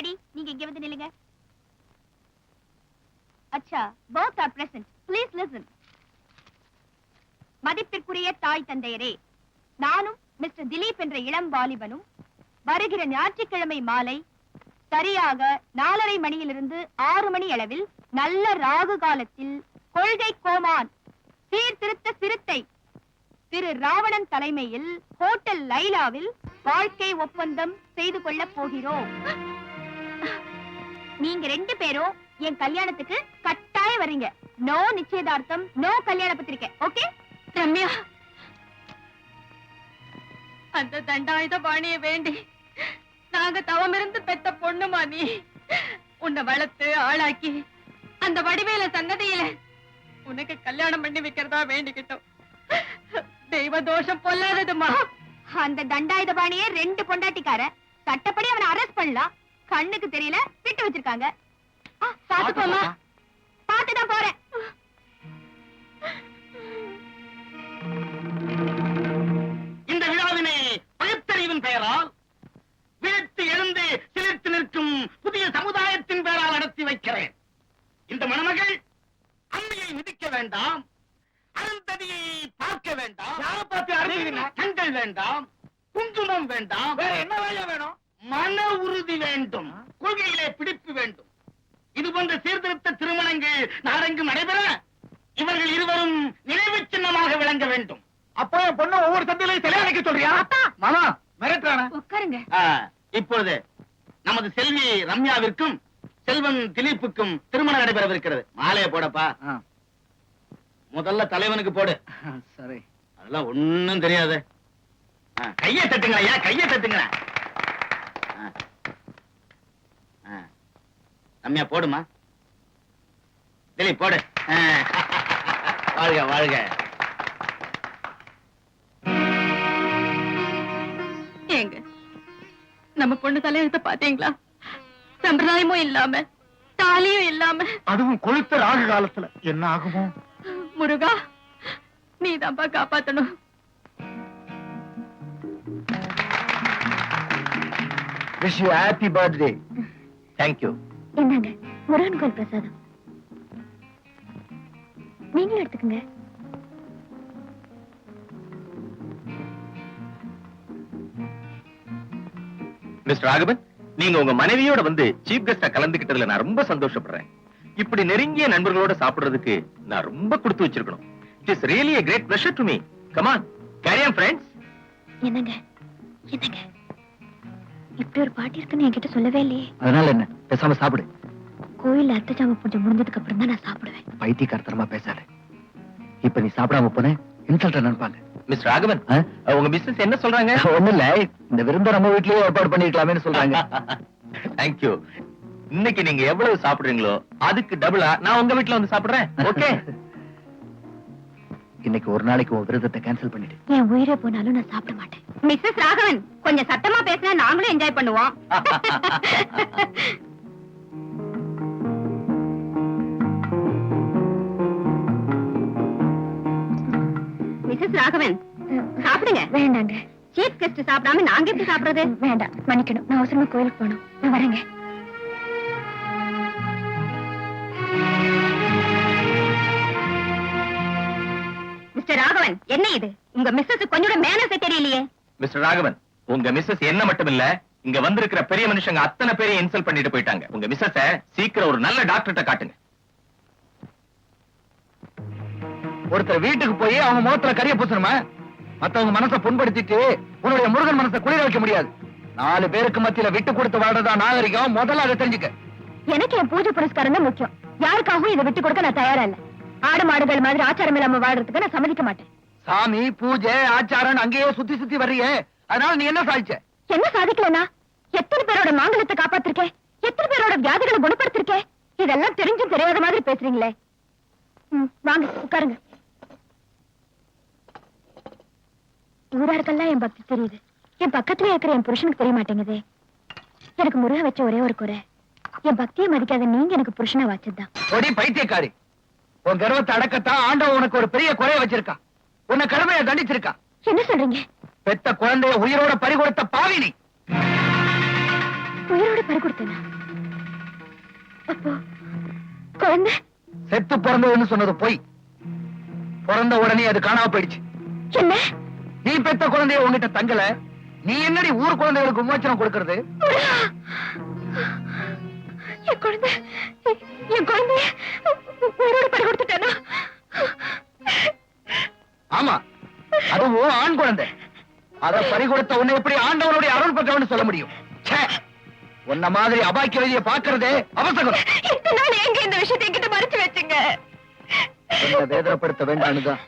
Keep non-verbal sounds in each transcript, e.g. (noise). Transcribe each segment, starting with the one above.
Daddy நீங்க இங்க வந்து நில்லுங்க. அச்சா both are present please listen மதிப்பிற்குரிய தாய் தந்தையரே நானும் மிஸ்டர் திலீப் என்ற இளம் வாலிபனும் வருகிற ஞாயிற்றுக்கிழமை மாலை சரியாக நாலரை மணியிலிருந்து ஆறு மணி அளவில் நல்ல ராகு காலத்தில் கொள்கை கோமான் சீர்திருத்த சிறுத்தை திரு ராவணன் தலைமையில் ஹோட்டல் லைலாவில் வாழ்க்கை ஒப்பந்தம் செய்து கொள்ளப் போகிறோம். நீங்க ரெண்டு பேரும் என் கல்யாணத்துக்கு கட்டாயம் வர்றீங்க. நோ நிச்சயதார்த்தம் நோ கல்யாண பத்திரிக்கை ஓகே ரம்யா. அந்த தண்டாயுத பாணிய வேண்டி நாங்க தவமிருந்து பெத்த பொண்ணுமா நீ? உன்னை வளர்த்து ஆளாக்கி அந்த வடிவேல சன்னதியில உனக்கு கல்யாணம் பண்ணி வைக்கிறதா வேண்டிக்கிட்டோம். தெய்வ தோஷம் பொல்லாததுமா? அந்த தண்டாயுதபாணியே ரெண்டு பொண்டாட்டிக்கார சட்டப்படி அவனை அரெஸ்ட் பண்ணலாம். கண்ணுக்கு தெரியல விட்டு வச்சிருக்காங்க. ஆ, பாத்துக்கோமா பாத்துதான் போறேன். இந்த விழாவினை பகுத்தறிவின் பெயரால் விழித்து எழுந்து சிலிர்த்து நிற்கும் புதிய சமுதாயத்தின் பெயரால் நடத்தி வைக்கிறேன். இந்த மணமகள் அம்மையை மிதிக்க வேண்டாம் அருந்ததியை பார்க்க வேண்டாம் யாரை பார்த்து கண்கள் வேண்டாம் குங்குமம் வேண்டாம் வேற என்ன வேலை வேணும்? மன உறுதி வேண்டும். கொள்கையிலே பிடிப்பு வேண்டும். இது போன்ற சீர்திருத்த திருமணங்கள் நாடெங்கும் நடைபெற இவர்கள் இருவரும் நினைவு சின்னமாக விளங்க வேண்டும். அப்போ என் பொண்ணு ஒவ்வொரு சந்தையிலையும் சிலை அடைக்க சொல்றியா? மாமா மிரட்டுறான. உட்காருங்க. இப்பொழுது நமது செல்வி ரம்யாவிற்கும் செல்வன் திலீப்புக்கும் திருமணம் நடைபெறவிருக்கிறது. மாலையை போடப்பா. முதல்ல தலைவனுக்கு போடு. சரி. அதெல்லாம் ஒண்ணும் தெரியாது. கையை தட்டுங்களா ஐயா கையை தட்டுங்களா ரம்யா போடுமா? திலீப் போடு. வாழ்க வாழ்க. ஏங்க நம்ம பொண்ணு தலையெழுத்த பாத்தீங்களா சம்பிரதாயமும் இல்லாம தாலியும் இல்லாம. அதுவும் கொளுத்த ராகு காலத்துல. என்ன ஆகுமோ? முருகா நீ தான்ப்பா காப்பாத்தணும் wish you happy birthday thank you என்னங்க? முருகன் கோயில் பிரசாதம். நீங்களும் எடுத்துக்கங்க. மிஸ்டர் ராகவன் நீங்க உங்க மனைவியோட வந்து சீஃப் கெஸ்டா கலந்துக்கிட்டதுல நான் ரொம்ப சந்தோஷப்படுறேன். இப்படி நெருங்கிய நண்பர்களோட சாப்பிடுறதுக்கு நான் ரொம்ப கொடுத்து வச்சிருக்கணும். It is really great pleasure to me. Come on carry on friends. என்னங்க? என்னங்க? இப்படி ஒரு பாட்டி இருக்குன்னு என்கிட்ட சொல்லவே இல்லையே. அதனால என்ன? பேசாம சாப்பிடு. கோயில்ல அர்த்தஜாம பூஜை முடிஞ்சதுக்கு அப்புறம் தான் நான் சாப்பிடுவேன். பைத்தியக்காரத்தனமா பேசாத. இப்ப நீ சாப்பிடாம போன இன்சல்ட்ட நினைப்பாங்க. மிஸ்டர் ராகவன்? உங்க மிஸ்ஸஸ் என்ன சொல்றாங்க? ஒண்ணு இல்ல. இந்த விருந்த நம்ம வீட்லயே ஏற்பாடு பண்ணிருக்கலாமேன்னு சொல்றாங்க. (laughs) தேங்க்யூ இன்னைக்கு நீங்க எவ்வளவு சாப்பிடுறீங்களோ அதுக்கு டபுளா நான் உங்க வீட்ல வந்து சாப்பிடுறேன். ஓகே (laughs) இன்னைக்கு ஒரு நாளைக்கு உன் விரதத்தை கேன்சல் பண்ணிடு. என் உயிரே போனாலும் நான் சாப்பிட மாட்டேன். மிஸ்ஸஸ் ராகவன் கொஞ்சம் சத்தமா பேசினா நாங்களும் என்ஜாய் பண்ணுவோம். மிஸ்ஸஸ் ராகவன் சாப்பிடுங்க. வேண்டாங்க. சீஃப் கெஸ்ட் சாப்பிடாம நாங்க எப்படி சாப்பிடுறது? வேண்டாம் மன்னிக்கணும். நான் அவசரமா கோயிலுக்கு போகணும். நான் வரேங்க. மிஸ்டர் ராகவன். என்ன இது? உங்க மிஸ்ஸஸ் கொஞ்சம் கூட மேனஸே தெரியலையே. மிஸ்டர் ராகவன் உங்க மிஸ்ஸஸ் என்ன மட்டும் இல்ல இங்க வந்திருக்கிற பெரிய மனுஷங்க அத்தனை பேரையும் இன்சல்ட் பண்ணிட்டு போயிட்டாங்க. உங்க மிஸ்ஸஸ சீக்கிரம் ஒரு நல்ல டாக்டர்கிட்ட காட்டுங்க. ஒருத்தர் வீட்டுக்கு போய் அவங்க முகத்துல கரிய பூசணுமா? மத்தவங்க மனசை புண்படுத்திட்டு உன்னுடைய முருகன் மனசை குளிர வைக்க முடியாது. நாலு பேருக்கு மத்தியில விட்டு கொடுத்து வாழ்றதா நாகரிகம் முதல்ல அதை தெரிஞ்சுக்க. எனக்கு என் பூஜை புரஸ்காரம் தான் முக்கியம். யாருக்காகவும் இதை விட்டு கொடுக்க நான் தயாரா இல்ல. ஆடு மாடுகள் மாதிரி ஆச்சாரம் இல்லாம வாழ்றதுக்கு நான் சம்மதிக்க மாட்டேன். சாமி பூஜை ஆச்சாரம் அங்கேயே சுத்தி சுத்தி வர்றியே. அதனால நீ என்ன சாதிச்ச? என்ன சாதிக்கலனா? எத்தனை பேரோட மாங்கலத்தை காப்பாத்திருக்கேன் எத்தனை பேரோட வியாதிகளை குணப்படுத்திருக்கேன் இதெல்லாம் தெரிஞ்சும் தெரியாத மாதிரி பேசுறீங்களே. வாங்க உட்காருங்க. ஊராருக்கெல்லாம் என் பக்தி தெரியுது. என் பக்கத்துல இருக்கிற என் புருஷனுக்கு தெரிய மாட்டேங்குதே. எனக்கு முருக வச்ச ஒரே ஒரு குறை. என் பக்தியை மதிக்காத நீங்க எனக்கு புருஷனா வச்சதுதான். பைத்தியக்காரி. உன் கர்வத்தை அடக்கத்தான் ஆண்டவன் உனக்கு ஒரு பெரிய குறைய வச்சிருக்கா உன்னை கடமையை தண்டிச்சிருக்கான். என்ன சொல்றீங்க? பெத்த குழந்தைய உயிரோட பறி பாவி நீ. உயிரோட பறி அப்போ குழந்தை? செத்து பிறந்ததுன்னு சொன்னது போய். பிறந்த உடனே அது காணாம போயிடுச்சு. என்ன? நீ பெத்த குழந்தைய உங்ககிட்ட தங்கல. நீ என்னடி ஊர் குழந்தைகளுக்கு விமோச்சனம் கொடுக்கறது? குழந்தை! பறி கொடுத்த உன்னை எப்படி ஆண்டவனுடைய அருள் பெற்றவன்னு சொல்ல முடியும்! உன்ன மாதிரி அபாக்கியவதிய பாக்குறதே அவசரம். எங்க இந்த விஷயத்தை என்கிட்ட மறைச்சு வச்சுங்க. என்ன வேதனைப்படுத்த வேண்டாம்னுதான்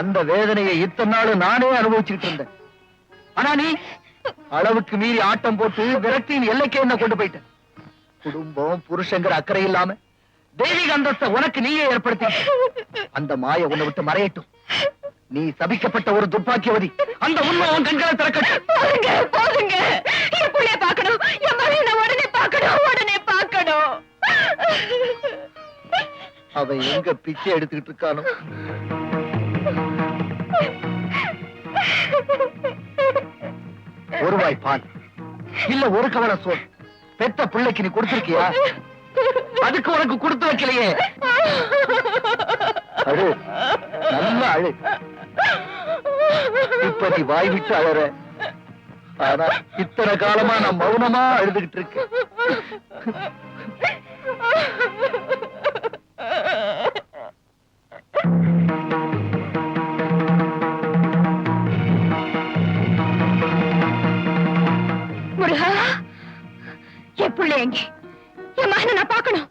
அந்த வேதனையை இத்தனை நாள் நானே அனுபவிச்சுக்கிட்டு இருந்தேன். ஆனா நீ அளவுக்கு மீறி ஆட்டம் போட்டு விரக்தியின் எல்லைக்கே என்ன கொண்டு போயிட்ட. குடும்பம் புருஷங்கிற அக்கறை இல்லாம தெய்வீக அந்தஸ்தை உனக்கு நீயே ஏற்படுத்தி அந்த மாய உன்னை விட்டு மறையட்டும். நீ சபிக்கப்பட்ட ஒரு துப்பாக்கியவதி. அந்த உண்மை உன் கண்களை திறக்கட்டும். போதுங்க போதுங்க. என் புள்ளைய பார்க்கணும். என் மகனை உடனே பார்க்கணும் உடனே பார்க்கணும். அவன் எங்க பிச்சை எடுத்துக்கிட்டு இருக்கானோ? ஒரு வாய் பால். இல்ல ஒரு கவலை சோறு. பெத்த பிள்ளைக்கு நீ கொடுத்திருக்கியா? அதுக்கு உனக்கு கொடுத்து வைக்கலையே. அழு நல்லா அழு. இப்ப நீ வாய் விட்டு அழற ஆனா இத்தனை காலமா நான் மௌனமா அழுதுகிட்டு இருக்கேன். முருகா என் பிள்ளை எங்க? என் மகனை நான் பார்க்கணும்.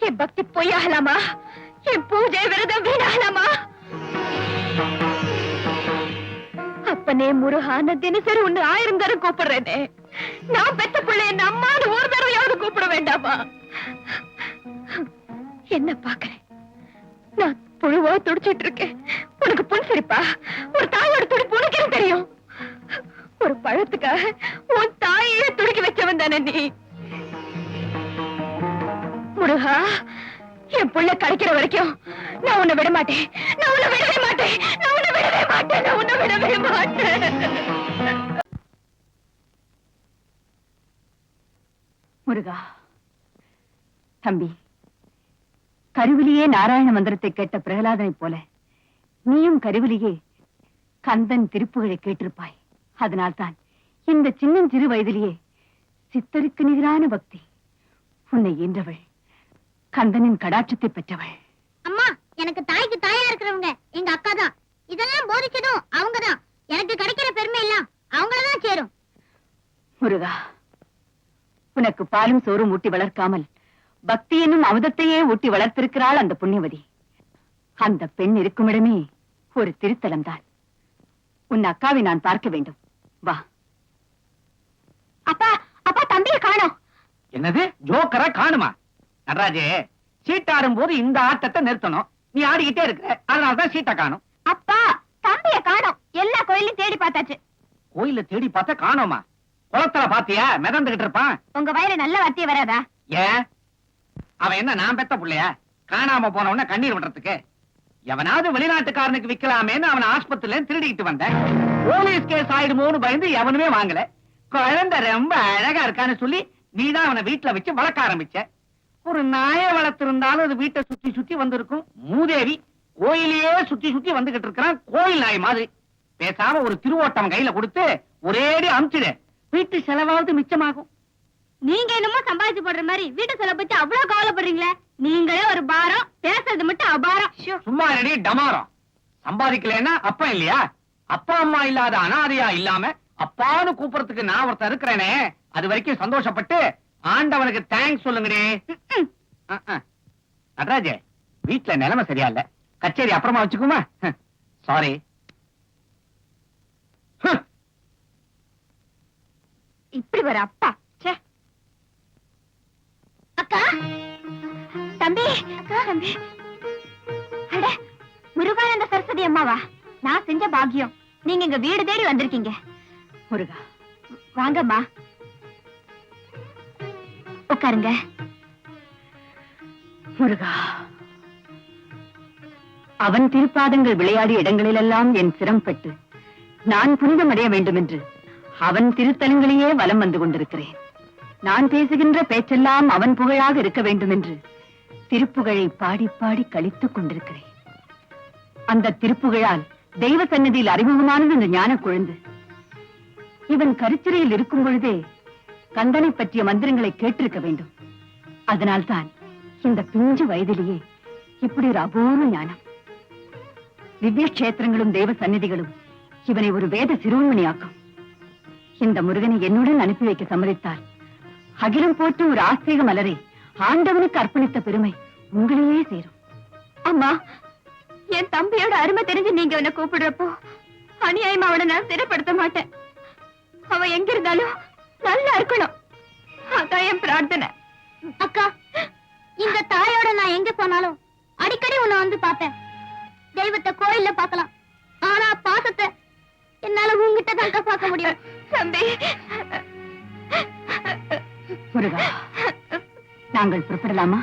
என் பக்தி பொய்யாகலாமா? என் பூஜை விரதம் வீணாகலாமா? அப்பனே முருகா நான் தினசரி உன்னை ஆயிரம் தரம் கூப்பிடுறேனே. நான் பெத்த பிள்ளை என் அம்மானு ஒரு தடவையாவது கூப்பிட வேண்டாமா? என்ன பாக்குறேன் நான் புழுவா துடிச்சிட்டு இருக்கேன். உனக்கு புன் சிரிப்பா? ஒரு தாயோட துடிப்பு உனக்கு தெரியும்? ஒரு பழத்துக்காக உன் தாயே துடிக்க வச்சவன் தானே நீ. முருகா என் புள்ள கிடைக்கிற வரைக்கும் நான் உன்னை விட மாட்டேன். நான் உன்னை விடவே மாட்டேன். விடவே மாட்டேன் உன்னை விடவே மாட்டேன். முருகா தம்பி கருவிலேயே நாராயண மந்திரத்தை கேட்ட பிரகலாதனை போல நீயும் கருவிலேயே கந்தன் திருப்புகளை கேட்டிருப்பாய். அதனால்தான் இந்த சின்னஞ்சிறு வயதிலேயே சித்தருக்கு நிகரான பக்தி உன்னை ஈன்றவள் கந்தனின் கடாட்சத்தை பெற்றவள். அம்மா எனக்கு தாய்க்கு தாயா இருக்கிறவங்க எங்க அக்கா தான். இதெல்லாம் போதிச்சதும் அவங்க தான் எனக்கு கிடைக்கிற பெருமை எல்லாம் அவங்களதான் சேரும். முருகா உனக்கு பாலும் சோறும் ஊட்டி வளர்க்காமல் பக்தி என்னும் அமுதத்தையே ஊட்டி வளர்த்திருக்கிறாள் அந்த புண்ணியவதி. அந்த பெண் இருக்குமிடமே ஒரு திருத்தலம் தான் உன் அக்காவை நான் பார்க்க வேண்டும். வா. அப்பா அப்பா தம்பியை காணோம். என்னது? ஜோக்கரா காணுமா? நடராஜே சீட்டாடும் போது இந்த ஆட்டத்தை நிறுத்தணும். நீ ஆடிக்கிட்டே இருக்கிற. அதனாலதான் சீட்டை காணும். அப்பா தம்பியை காணோம். எல்லா கோயிலையும் தேடி பார்த்தாச்சு. கோயில தேடி பார்த்தா காணோமா? குளத்துல பாத்தியா? மிதந்துகிட்டு இருப்பான். உங்க வயிறு நல்ல வார்த்தையே வராதா? ஏன் அவன் என்ன நான் பெத்த புள்ளையா? காணாம போன உடனே கண்ணீர் விடுறதுக்கு. எவனாவது வெளிநாட்டுக்காரனுக்கு விக்கலாமேன்னு அவன் ஆஸ்பத்திரியில திருடிக்கிட்டு வந்தேன். போலீஸ் கேஸ் ஆயிடுமோன்னு பயந்து எவனுமே வாங்கல. குழந்தை ரொம்ப அழகா இருக்கான்னு சொல்லி நீதான் அவனை வீட்டுல வச்சு வளர்க்க ஆரம்பிச்ச. ஒரு நாயை வளர்த்திருந்தாலும் அது வீட்டை சுத்தி சுத்தி வந்திருக்கும். மூதேவி கோயிலையே சுத்தி சுத்தி வந்துகிட்டு இருக்கிறான் கோயில் நாய் மாதிரி. பேசாம ஒரு திருவோட்டம் கையில கொடுத்து ஒரேடி அமுச்சிடு வீட்டு செலவாவது மிச்சமாகும். நீங்க என்னமோ சம்பாதிச்சு போடுற மாதிரி வீட்டு செலவு பத்தி அவ்வளவு கவலைப்படுறீங்களே? நீங்களே ஒரு பாரம் பேசுறது மட்டும் அபாரம். சும்மா ரெடி டமாரம். சம்பாதிக்கலைன்னா அப்பா இல்லையா? அப்பா அம்மா இல்லாத அனாதையா இல்லாம அப்பான்னு கூப்பிடறதுக்கு நான் ஒருத்தன் இருக்கிறேனே அது வரைக்கும் சந்தோஷப்பட்டு ஆண்டவனுக்கு தேங்க்ஸ் சொல்லுங்கடே. நடராஜே வீட்டுல நிலைமை சரியா இல்ல? கச்சேரி அப்புறமா வச்சுக்குமா? சாரி இப்படி ஒரு அப்பா. அக்கா. தம்பி. அக்கா தம்பி. அட முருகானந்த சரஸ்வதி அம்மாவா? நான் செஞ்ச பாக்கியம். நீங்க எங்க வீடு தேடி வந்திருக்கீங்க. முருகா வாங்கம்மா. உட்காருங்க. முருகா. அவன் திருப்பாதங்கள் விளையாடிய இடங்களிலெல்லாம் என் சிரம்பட்டு நான் புனிதம் அடைய வேண்டும் என்று அவன் திருத்தலங்களையே வலம் வந்து கொண்டிருக்கிறேன். நான் பேசுகின்ற பேச்செல்லாம் அவன் புகழாக இருக்க வேண்டும் என்று திருப்புகழை பாடி பாடி கழித்துக் கொண்டிருக்கிறேன். அந்த திருப்புகழால் தெய்வ சன்னதியில் அறிமுகமானது இந்த ஞான குழந்தை. இவன் கருச்சிறையில் இருக்கும் பொழுதே கந்தனை பற்றிய மந்திரங்களை கேட்டிருக்க வேண்டும். அதனால்தான் இந்த பிஞ்சு வயதிலேயே இப்படி ஒரு அபூர்வ ஞானம். திவ்ய கஷேத்திரங்களும் தெய்வ சந்நிதிகளும் இவனை ஒரு வேத சிறுவன்மணியாக்கும். இந்த முருகனை என்னுடன் அனுப்பி வைக்க சம்மதித்தால் அகிலம் போட்டு ஒரு ஆஸ்திக மலரை ஆண்டவனுக்கு அர்ப்பணித்த பெருமை உங்களையே சேரும். அம்மா என் தம்பியோட அருமை தெரிஞ்சு நீங்க அவனை கூப்பிடுறப்போ அநியாயமா அவனை நான் சிறைப்படுத்த மாட்டேன். அவன் எங்க இருந்தாலும் நல்லா இருக்கணும். அதான் என் பிரார்த்தனை. அக்கா இந்த தாயோட நான் எங்க போனாலும் அடிக்கடி உன்னை வந்து பாப்பேன் தெய்வத்தை கோயில்ல பார்க்கலாம். ஆனா பாசத்தை என்னால உங்ககிட்ட தான் பார்க்க முடியும். தம்பி. முருகா நாங்கள் புறப்படலாமா?